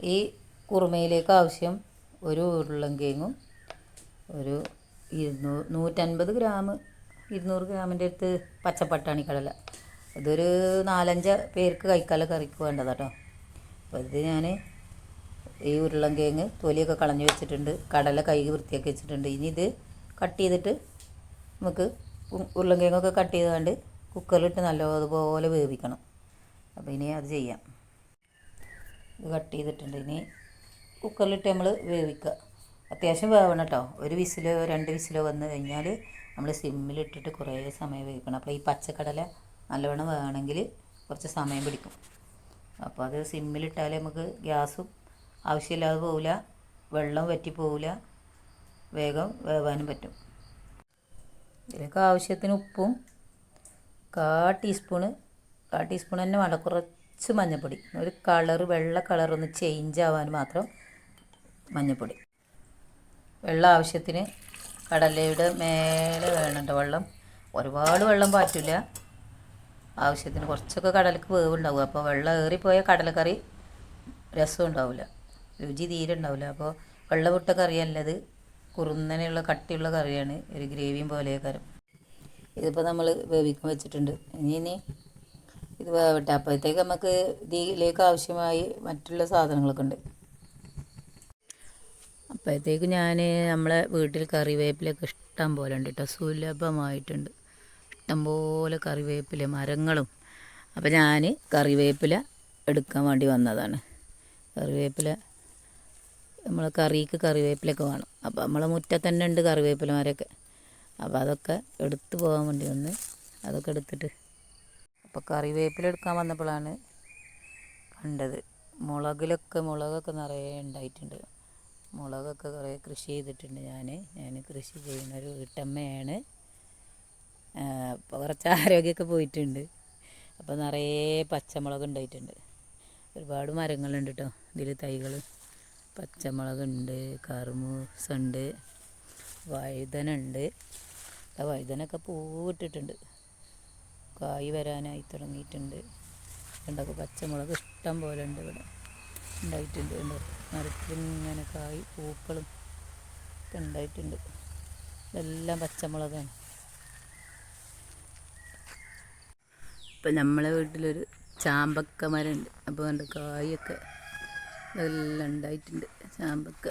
ഈ കുറുമയിലേക്ക് ആവശ്യം ഒരു ഉരുളൻകിഴങ്ങും ഒരു ഇരുന്നൂ നൂറ്റൻപത് ഗ്രാം ഇരുന്നൂറ് ഗ്രാമിന്റെ അടുത്ത് പച്ചപ്പട്ടാണി കടല. ഇതൊരു നാലഞ്ച് പേർക്ക് കഴിക്കാനുള്ള കറിക്ക് വേണ്ടതാട്ടോ അപ്പോൾ ഇത് ഞാൻ ഈ ഉരുളൻകിഴങ്ങ് തൊലിയൊക്കെ കളഞ്ഞു വെച്ചിട്ടുണ്ട്. കടല കഴുകി വൃത്തിയാക്കി വെച്ചിട്ടുണ്ട്. ഇനി ഇത് കട്ട് ചെയ്തിട്ട് നമുക്ക് ഉരുളൻ ഉരുളൻകിഴങ്ങൊക്കെ കട്ട് ചെയ്തുകൊണ്ട് കുക്കറിലിട്ട് നല്ലതുപോലെ വേവിക്കണം. അപ്പോൾ ഇനി അത് ചെയ്യാം. കട്ട് ചെയ്തിട്ടുണ്ട്. ഇനി കുക്കറിലിട്ട് നമ്മൾ വേവിക്കുക. അത്യാവശ്യം വേവണം കേട്ടോ ഒരു വിസിലോ രണ്ട് വിസിലോ വന്നു കഴിഞ്ഞാൽ നമ്മൾ സിമ്മിലിട്ടിട്ട് കുറേ സമയം വേവിക്കണം. അപ്പോൾ ഈ പച്ചക്കടല നല്ലവണ്ണം വേണമെങ്കിൽ കുറച്ച് സമയം പിടിക്കും. അപ്പോൾ അത് സിമ്മിലിട്ടാൽ നമുക്ക് ഗ്യാസും ആവശ്യമില്ലാതെ പോവില്ല വെള്ളം വറ്റി പോവില്ല വേഗം വേവാനും പറ്റും. ഇതിലേക്ക് ആവശ്യത്തിന് ഉപ്പും കാ ടീസ്പൂണ് കാ ടീസ്പൂൺ തന്നെ വേണ്ട കുറച്ച് മഞ്ഞൾപ്പൊടി ഒരു കളർ വെള്ള കളർ ഒന്ന് ചേഞ്ച് ആവാൻ മാത്രം മഞ്ഞൾപ്പൊടി വെള്ളം ആവശ്യത്തിന് കടലയുടെ മേലെ വേണുണ്ട് വെള്ളം. ഒരുപാട് വെള്ളം പാറ്റില്ല ആവശ്യത്തിന് കുറച്ചൊക്കെ കടലക്ക് വേവുണ്ടാവും. അപ്പോൾ വെള്ളം ഏറിപ്പോയ കടലക്കറി രസം ഉണ്ടാവില്ല രുചി തീരെ ഉണ്ടാവില്ല അപ്പോൾ വെള്ളം വിട്ട കറിയല്ലത് കുറുന്നനെയുള്ള കട്ടിയുള്ള കറിയാണ്. ഒരു ഗ്രേവിയും പോലെ കരം ഇതിപ്പോൾ നമ്മൾ വേവിക്കാൻ വെച്ചിട്ടുണ്ട്. ഇനി ഇനി ഇത് വേവട്ടെ അപ്പോഴത്തേക്ക് നമുക്ക് ഇതിലേക്ക് ആവശ്യമായി മറ്റുള്ള സാധനങ്ങളൊക്കെ ഉണ്ട്. അപ്പോഴത്തേക്ക് ഞാൻ നമ്മളെ വീട്ടിൽ കറിവേപ്പിലൊക്കെ ഇഷ്ടം പോലെ ഉണ്ട് കേട്ടോ സുലഭമായിട്ടുണ്ട്. ഇഷ്ടം പോലെ കറിവേപ്പില മരങ്ങളും. അപ്പോൾ ഞാൻ കറിവേപ്പില എടുക്കാൻ വേണ്ടി വന്നതാണ്. കറിവേപ്പില നമ്മൾ കറിക്ക് കറിവേപ്പിലൊക്കെ വേണം. അപ്പോൾ നമ്മളെ മുറ്റത്ത് തന്നെ ഉണ്ട് കറിവേപ്പില മരമൊക്കെ. അപ്പോൾ അതൊക്കെ എടുത്തു പോകാൻ വേണ്ടി വന്ന് അതൊക്കെ എടുത്തിട്ട് അപ്പോൾ കറിവേപ്പില എടുക്കാൻ വന്നപ്പോഴാണ് കണ്ടത്. മുളകിലൊക്കെ മുളകൊക്കെ നിറയെ ഉണ്ടായിട്ടുണ്ട്. മുളകൊക്കെ കുറേ കൃഷി ചെയ്തിട്ടുണ്ട് ഞാൻ ഞാൻ കൃഷി ചെയ്യുന്ന ഒരു വീട്ടമ്മയാണ് അപ്പോൾ കുറച്ച് ആരോഗ്യമൊക്കെ പോയിട്ടുണ്ട്. അപ്പോൾ നിറയെ പച്ചമുളക് ഉണ്ടായിട്ടുണ്ട്. ഒരുപാട് മരങ്ങളുണ്ട് കേട്ടോ ഇതിൽ തൈകൾ പച്ചമുളകുണ്ട് കറുമൂസുണ്ട് വഴുതനുണ്ട്. വഴുതനൊക്കെ പൂവിട്ടിട്ടുണ്ട്. കായ് വരാനായി തുടങ്ങിയിട്ടുണ്ട്. ഉണ്ടാക്കും പച്ചമുളക് ഇഷ്ടം പോലെ ഉണ്ട് ഇവിടെ. ഉണ്ടായിട്ടുണ്ട് ഉണ്ട് മരത്തിലിങ്ങനെ കായ് പൂക്കളും ഒക്കെ ഉണ്ടായിട്ടുണ്ട്. ഇതെല്ലാം പച്ചമുളകാണ്. ഇപ്പം നമ്മളെ വീട്ടിലൊരു ചാമ്പക്ക മരമുണ്ട്. അപ്പോൾ എന്റെ കായൊക്കെ ഇതെല്ലാം ഉണ്ടായിട്ടുണ്ട്. ചാമ്പക്ക.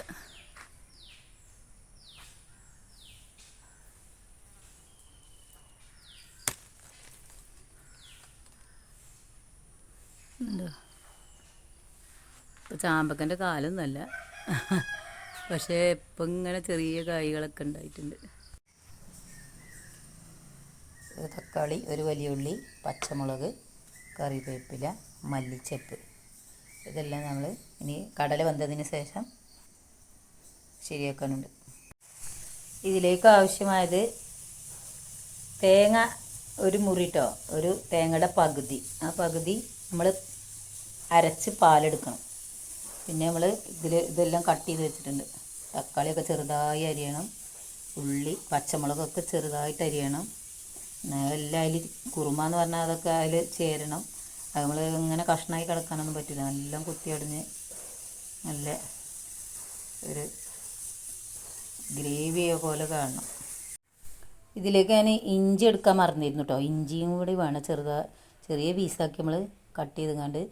ഉണ്ടോ ഇപ്പോൾ ചാമ്പക്കന്റെ കാലൊന്നുമല്ല പക്ഷേ ഇപ്പം ഇങ്ങനെ ചെറിയ കായ്കളൊക്കെ ഉണ്ടായിട്ടുണ്ട്. ഒരു തക്കാളി ഒരു വലിയ ഉള്ളി പച്ചമുളക് കറിവേപ്പില മല്ലിച്ചപ്പ്. ഇതെല്ലാം നമ്മൾ ഇനി കടല വന്നതിന് ശേഷം ശരിയാക്കാനുണ്ട്. ഇതിലേക്ക് ആവശ്യമായത് തേങ്ങ ഒരു മുറിട്ടോ ഒരു തേങ്ങയുടെ പകുതി. ആ പകുതി നമ്മൾ അരച്ച് പാലെടുക്കണം. പിന്നെ നമ്മൾ ഇതിൽ ഇതെല്ലാം കട്ട് ചെയ്ത് വെച്ചിട്ടുണ്ട്. തക്കാളിയൊക്കെ ചെറുതായി അരിയണം. ഉള്ളി പച്ചമുളകൊക്കെ ചെറുതായിട്ട് അരിയണം. എല്ലാം അതിൽ കുറുമ എന്ന് പറഞ്ഞാൽ അതൊക്കെ അതിൽ ചേരണം. അത് നമ്മൾ ഇങ്ങനെ കഷ്ണമായി കിടക്കാനൊന്നും പറ്റില്ല എല്ലാം കുത്തിയടിഞ്ഞ് നല്ല ഒരു ഗ്രേവിയെ പോലെ കാണണം. ഇതിലേക്ക് ഞാൻ ഇഞ്ചി എടുക്കാൻ മറന്നിരുന്നു കേട്ടോ ഇഞ്ചിയും കൂടി വേണം ചെറുതാ ചെറിയ പീസാക്കി നമ്മൾ കട്ട് ചെയ്തുകൊണ്ട്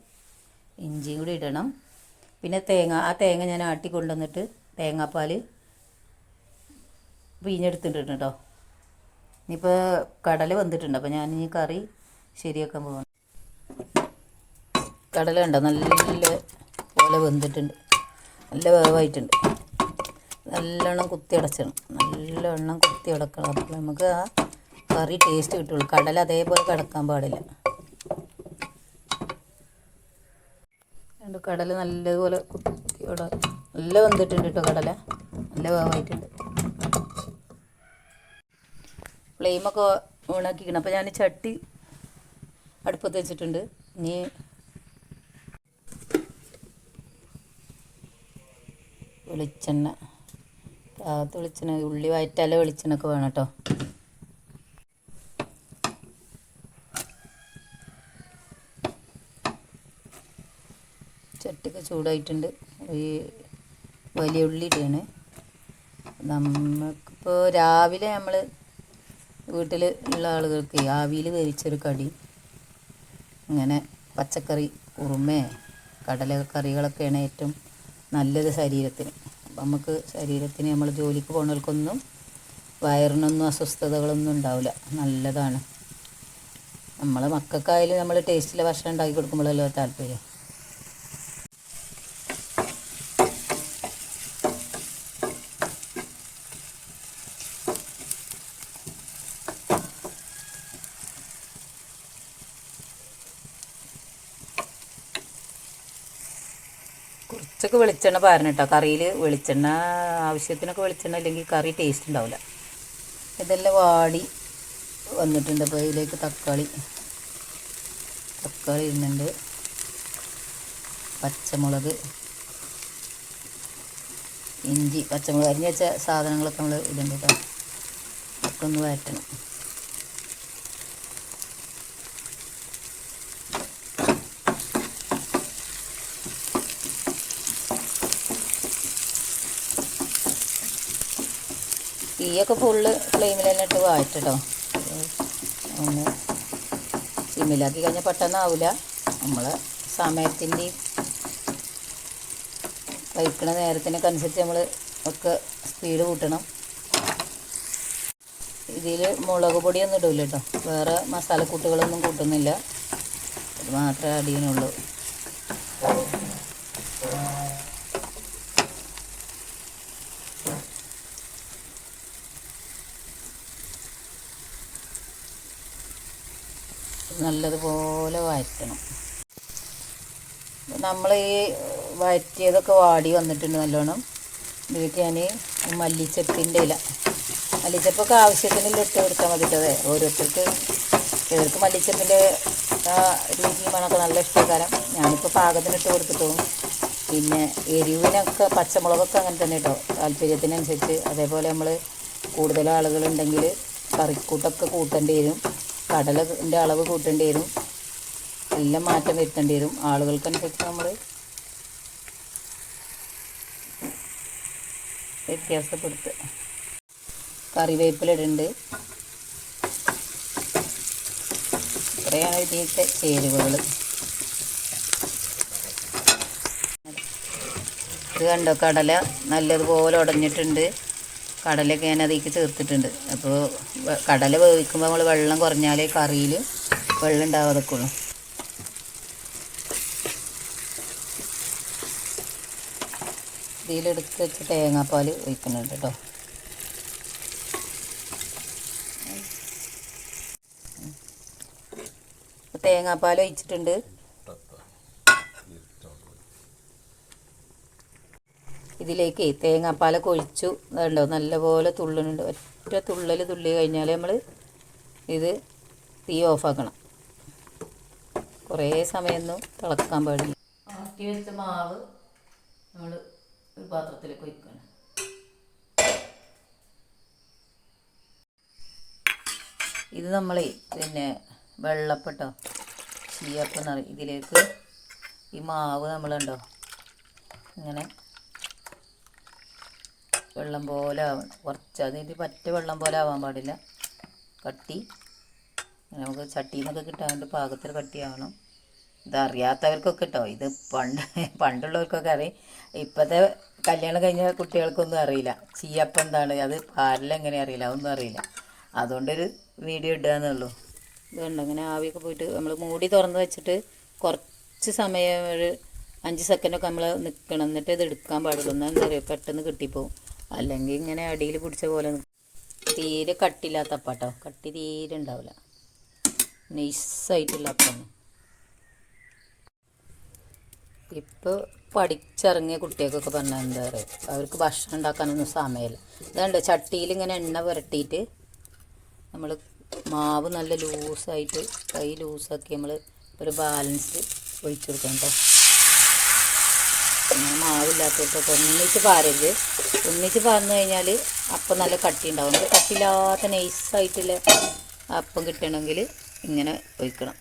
ഇഞ്ചിയും കൂടി ഇടണം. പിന്നെ തേങ്ങ ആ തേങ്ങ ഞാൻ ആട്ടി കൊണ്ടുവന്നിട്ട് തേങ്ങാപ്പാൽ പിഴിഞ്ഞെടുത്തിട്ടുണ്ട് കേട്ടോ ഇനിയിപ്പോൾ കടല വന്നിട്ടുണ്ട്. അപ്പോൾ ഞാൻ ഇനി കറി ശരിയാക്കാൻ പോകണം കടല നല്ല പോലെ വെന്തിട്ടുണ്ട്. നല്ല വേവായിട്ടുണ്ട്. നല്ലോണം കുത്തി അടച്ചണം. നല്ലോണം കുത്തി അടക്കണം. അപ്പോൾ നമുക്ക് ആ കറി ടേസ്റ്റ് കിട്ടുള്ളൂ. കടല അതേപോലെ കിടക്കാൻ പാടില്ല. രണ്ട് കടല നല്ലതുപോലെ കുത്തിയോടെ നല്ല വെന്തിട്ടുണ്ട് കേട്ടോ കടല നല്ല വേവായിട്ടുണ്ട്. ഫ്ലെയിമൊക്കെ ഓണാക്കിക്കണം അപ്പോൾ ഞാൻ ചട്ടി അടുപ്പത്ത് വെച്ചിട്ടുണ്ട്. ഇനി വെളിച്ചെണ്ണ. വെളിച്ചെണ്ണ ഉള്ളി വയറ്റാല വെളിച്ചെണ്ണ ഒക്കെ വേണം കേട്ടോ. ചൂടായിട്ടുണ്ട്. ഈ വലിയ ഉള്ളി ഇടുകയാണ് നമുക്കിപ്പോൾ രാവിലെ നമ്മൾ വീട്ടിൽ ഉള്ള ആളുകൾക്ക് ആവിയിൽ വേവിച്ചൊരു കടി ഇങ്ങനെ പച്ചക്കറി ഉറുമേ കടലക്കറികളൊക്കെയാണ് ഏറ്റവും നല്ലത് ശരീരത്തിന്. അപ്പം നമുക്ക് ശരീരത്തിന് നമ്മൾ ജോലിക്ക് പോകുന്നവർക്കൊന്നും വയറിനൊന്നും അസ്വസ്ഥതകളൊന്നും ഉണ്ടാവില്ല നല്ലതാണ്. നമ്മളെ മക്കൾക്കായാലും നമ്മൾ ടേസ്റ്റിലെ ഭക്ഷണം ഉണ്ടാക്കി കൊടുക്കുമ്പോഴല്ലോ താല്പര്യം. വെളിച്ചെണ്ണ പാരണം കേട്ടോ കറിയിൽ വെളിച്ചെണ്ണ ആവശ്യത്തിനൊക്കെ വെളിച്ചെണ്ണ ഇല്ലെങ്കിൽ കറി ടേസ്റ്റ് ഉണ്ടാവില്ല ഇതെല്ലാം വാടി വന്നിട്ടുണ്ട്. അപ്പോൾ ഇതിലേക്ക് തക്കാളി തക്കാളി ഇടുന്നുണ്ട്. പച്ചമുളക് ഇഞ്ചി പച്ചമുളക് അരിഞ്ഞ് വെച്ച സാധനങ്ങളൊക്കെ നമ്മൾ ഇടുന്നുണ്ട് കേട്ടോ ഒക്കെ ഒന്ന് വഴറ്റണം. തീയൊക്കെ ഫുള്ള് ഫ്ലെയിമിൽ തന്നെ ഇട്ട് വായിട്ടോ ഒന്ന് സിമ്മിലാക്കി കഴിഞ്ഞാൽ പെട്ടെന്നാവില്ല നമ്മൾ സമയത്തിന്റെയും കഴിക്കണ നേരത്തിനൊക്കെ അനുസരിച്ച് നമ്മൾ ഒക്കെ സ്പീഡ് കൂട്ടണം. ഇതിൽ മുളക് പൊടിയൊന്നും ഇടില്ല കേട്ടോ വേറെ മസാലക്കൂട്ടുകളൊന്നും കൂട്ടുന്നില്ല. അത് മാത്രമേ അടിയനുള്ളൂ. നല്ലതുപോലെ വഴറ്റണം നമ്മൾ ഈ വഴറ്റിയതൊക്കെ വാടി വന്നിട്ടുണ്ട് നല്ലോണം. ഇതിലേക്ക് ഞാൻ മല്ലിച്ചപ്പിന്റെ ഇല. മല്ലിച്ചപ്പൊക്കെ ആവശ്യത്തിനുള്ള ഇട്ട് കൊടുത്താൽ മതി അതെ ഓരോരുത്തർക്ക് ചിലർക്ക് മല്ലിച്ചപ്പിന്റെ രുചി മണമൊക്കെ നല്ല ഇഷ്ടക്കാരം. ഞാനിപ്പോൾ പാകത്തിന് ഇട്ട് കൊടുത്തിട്ടു. പിന്നെ എരിവിനൊക്കെ പച്ചമുളകൊക്കെ അങ്ങനെ തന്നെ കേട്ടോ. താല്പര്യത്തിനനുസരിച്ച് അതേപോലെ നമ്മൾ കൂടുതൽ ആളുകളുണ്ടെങ്കിൽ കറിക്കൂട്ടൊക്കെ കൂട്ടേണ്ടി വരും. കടലിന്റെ അളവ് കൂട്ടേണ്ടി വരും. എല്ലാം മാറ്റം വരുത്തേണ്ടി വരും. ആളുകൾക്കനുസരിച്ച് നമ്മൾ വ്യത്യാസപ്പെടുത്തുക കറിവേപ്പില ഇടുന്നുണ്ട് ഇത്രയാണ് ഇതിന്റെ ചേരുവകൾ ഇത് കണ്ടോ? കടല നല്ലതുപോലെ ഉടഞ്ഞിട്ടുണ്ട്. കടലൊക്കെ ഞാൻ അതിലേക്ക് ചേർത്തിട്ടുണ്ട്. അപ്പോൾ കടല വേവിക്കുമ്പോൾ നമ്മൾ വെള്ളം കുറഞ്ഞാലേ കറിയിൽ വെള്ളം ഉണ്ടാവാതെക്കുള്ളൂ. ഇതിലെടുത്ത് വെച്ച് തേങ്ങാപ്പാൽ ഒഴിക്കുന്നുണ്ട് കേട്ടോ തേങ്ങാപ്പാൽ ഒഴിച്ചിട്ടുണ്ട്. ഇതിലേക്ക് തേങ്ങാപ്പാലൊക്കെ ഒഴിച്ചു. അതുണ്ടോ നല്ലപോലെ തുള്ളുന്നുണ്ട്. ഒറ്റ തുള്ളൽ തുള്ളി കഴിഞ്ഞാൽ നമ്മൾ ഇത് തീ ഓഫാക്കണം. കുറേ സമയമൊന്നും തിളക്കാൻ പാടില്ല. ആട്ടി വെച്ച മാവ് നമ്മൾ ഒരു പാത്രത്തിലേക്ക് ഒഴിക്കണം. ഇത് നമ്മളെ പിന്നെ വെള്ളപ്പെട്ടോ ചീയപ്പം പറയും ഇതിലേക്ക് ഈ മാവ് നമ്മളുണ്ടോ? ഇങ്ങനെ വെള്ളം പോലെ കുറച്ച് അതിന്റെ പറ്റ വെള്ളം പോലെ ആവാൻ പാടില്ല. കട്ടി. നമുക്ക് ചട്ടിയിൽ നിന്നൊക്കെ കിട്ടാൻ പാകത്തിൽ കട്ടിയാവണം ഇതറിയാത്തവർക്കൊക്കെ കേട്ടോ ഇത് പണ്ട് പണ്ടുള്ളവർക്കൊക്കെ അറിയും. ഇപ്പോഴത്തെ കല്യാണം കഴിഞ്ഞ കുട്ടികൾക്കൊന്നും അറിയില്ല. ചീയപ്പം എന്താണ്? അത് പാലിലെങ്ങനെ അറിയില്ല? അതൊന്നും അറിയില്ല. അതുകൊണ്ടൊരു വീഡിയോ ഇടുകയെന്നുള്ളൂ ഇതുണ്ട്. അങ്ങനെ ആവിയൊക്കെ പോയിട്ട് നമ്മൾ മൂടി തുറന്ന് വെച്ചിട്ട് കുറച്ച് സമയം ഒരു അഞ്ച് സെക്കൻഡൊക്കെ നമ്മൾ നിൽക്കണം എന്നിട്ട് ഇത് എടുക്കാൻ പാടുള്ളൂ എന്താ പറയുക പെട്ടെന്ന് കിട്ടിപ്പോവും. അല്ലെങ്കിൽ ഇങ്ങനെ അടിയിൽ പിടിച്ച പോലെ തീരെ കട്ടില്ലാത്ത അപ്പാട്ടോ കട്ടി തീരെ ഉണ്ടാവില്ല. നൈസായിട്ടുള്ള അപ്പാണ് ഇപ്പോൾ പഠിച്ചിറങ്ങിയ കുട്ടികൾക്കൊക്കെ പറഞ്ഞാൽ എന്താ പറയുക അവർക്ക് ഭക്ഷണം ഉണ്ടാക്കാനൊന്നും സമയമില്ല ഇതുണ്ട് ചട്ടിയിൽ ഇങ്ങനെ എണ്ണ പുരട്ടിയിട്ട് നമ്മൾ മാവ് നല്ല ലൂസായിട്ട് കൈ ലൂസാക്കി നമ്മൾ ഒരു ബാലൻസ് ഒഴിച്ചു കൊടുക്കണം കേട്ടോ മാവില്ലാത്തവർക്കൊക്കെ ഒന്നിച്ച് പാരരുത്. ഒന്നിച്ച് പാർന്നു കഴിഞ്ഞാൽ അപ്പം നല്ല കട്ടി ഉണ്ടാവും നമുക്ക് കട്ടിയില്ലാത്ത നൈസായിട്ടുള്ള അപ്പം കിട്ടണമെങ്കിൽ ഇങ്ങനെ ഒഴിക്കണം.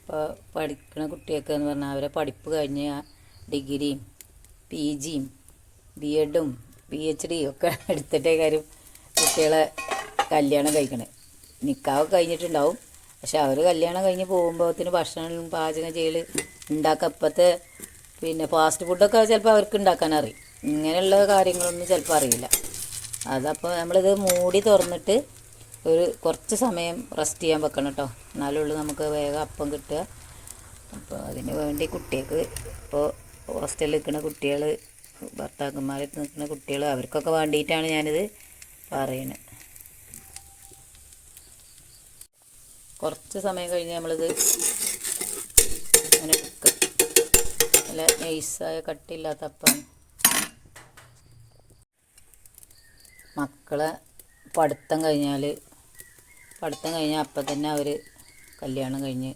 ഇപ്പോൾ പഠിക്കുന്ന കുട്ടിയൊക്കെ എന്ന് പറഞ്ഞാൽ അവരെ പഠിപ്പ് കഴിഞ്ഞ് ഡിഗ്രിയും പി ജിയും ബി എഡും പി എച്ച് ഡിയും ഒക്കെ എടുത്തിട്ടേ കാര്യം കുട്ടികളെ കല്യാണം കഴിക്കണേ. നിക്കാവ് കഴിഞ്ഞിട്ടുണ്ടാവും. പക്ഷെ അവർ കല്യാണം കഴിഞ്ഞ് പോകുമ്പോഴത്തിന് ഭക്ഷണം പാചകം ചെയ്യൽ ഉണ്ടാക്കുക ഇപ്പോഴത്തെ പിന്നെ ഫാസ്റ്റ് ഫുഡൊക്കെ ചിലപ്പോൾ അവർക്ക് ഉണ്ടാക്കാൻ അറിയും. ഇങ്ങനെയുള്ള കാര്യങ്ങളൊന്നും ചിലപ്പോൾ അറിയില്ല. അതപ്പോൾ നമ്മളിത് മൂടി തുറന്നിട്ട് ഒരു കുറച്ച് സമയം റെസ്റ്റ് ചെയ്യാൻ വെക്കണം കേട്ടോ എന്നാലുള്ളൂ നമുക്ക് വേഗം അപ്പം കിട്ടുക. അപ്പോൾ അതിന് വേണ്ടി കുട്ടികൾക്ക് ഇപ്പോൾ ഹോസ്റ്റലിൽ നിൽക്കുന്ന കുട്ടികൾ ഭർത്താക്കന്മാരെ നിൽക്കുന്ന കുട്ടികൾ അവർക്കൊക്കെ വേണ്ടിയിട്ടാണ് ഞാനിത് പറയുന്നത്. കുറച്ച് സമയം കഴിഞ്ഞ് നമ്മളിത് അങ്ങനെ വെക്കും നല്ല നൈസായ കട്ടിയില്ലാത്ത അപ്പം മക്കളെ പഠിത്തം കഴിഞ്ഞാൽ പഠിത്തം കഴിഞ്ഞാൽ അപ്പം തന്നെ അവർ കല്യാണം കഴിഞ്ഞ്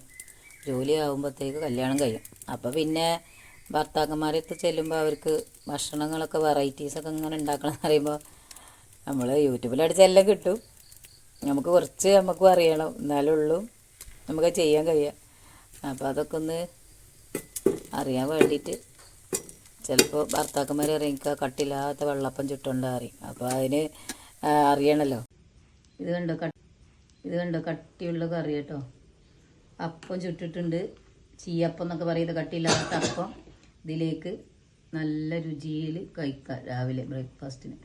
ജോലി ആകുമ്പോഴത്തേക്ക് കല്യാണം കഴിയും. അപ്പോൾ പിന്നെ ഭർത്താക്കന്മാരെടുത്ത് ചെല്ലുമ്പോൾ അവർക്ക് ഭക്ഷണങ്ങളൊക്കെ വെറൈറ്റീസൊക്കെ ഇങ്ങനെ ഉണ്ടാക്കണം എന്ന് പറയുമ്പോൾ നമ്മൾ യൂട്യൂബിലടിച്ചെല്ലാം കിട്ടും. നമുക്ക് കുറച്ച് നമുക്കും അറിയണം. എന്നാലേ ഉള്ളൂ. നമുക്ക് ചെയ്യാൻ കഴിയുക അപ്പോൾ അതൊക്കെ ഒന്ന് അറിയാൻ വേണ്ടിയിട്ട് ചിലപ്പോൾ ഭർത്താക്കന്മാർ അറിയിക്കുക കട്ടില്ലാത്ത വെള്ളപ്പം ചുട്ടുകൊണ്ട് അറിയും അപ്പോൾ അതിന് അറിയണമല്ലോ ഇത് കണ്ടോ ഇത് കണ്ടോ കട്ടിയുള്ള കറി കേട്ടോ. അപ്പം ചുട്ടിട്ടുണ്ട്. ചീയപ്പം എന്നൊക്കെ പറയുന്നത് കട്ടിയില്ലാത്ത അപ്പം. ഇതിലേക്ക് നല്ല രുചിയിൽ കഴിക്കാം രാവിലെ ബ്രേക്ക്ഫാസ്റ്റിന്.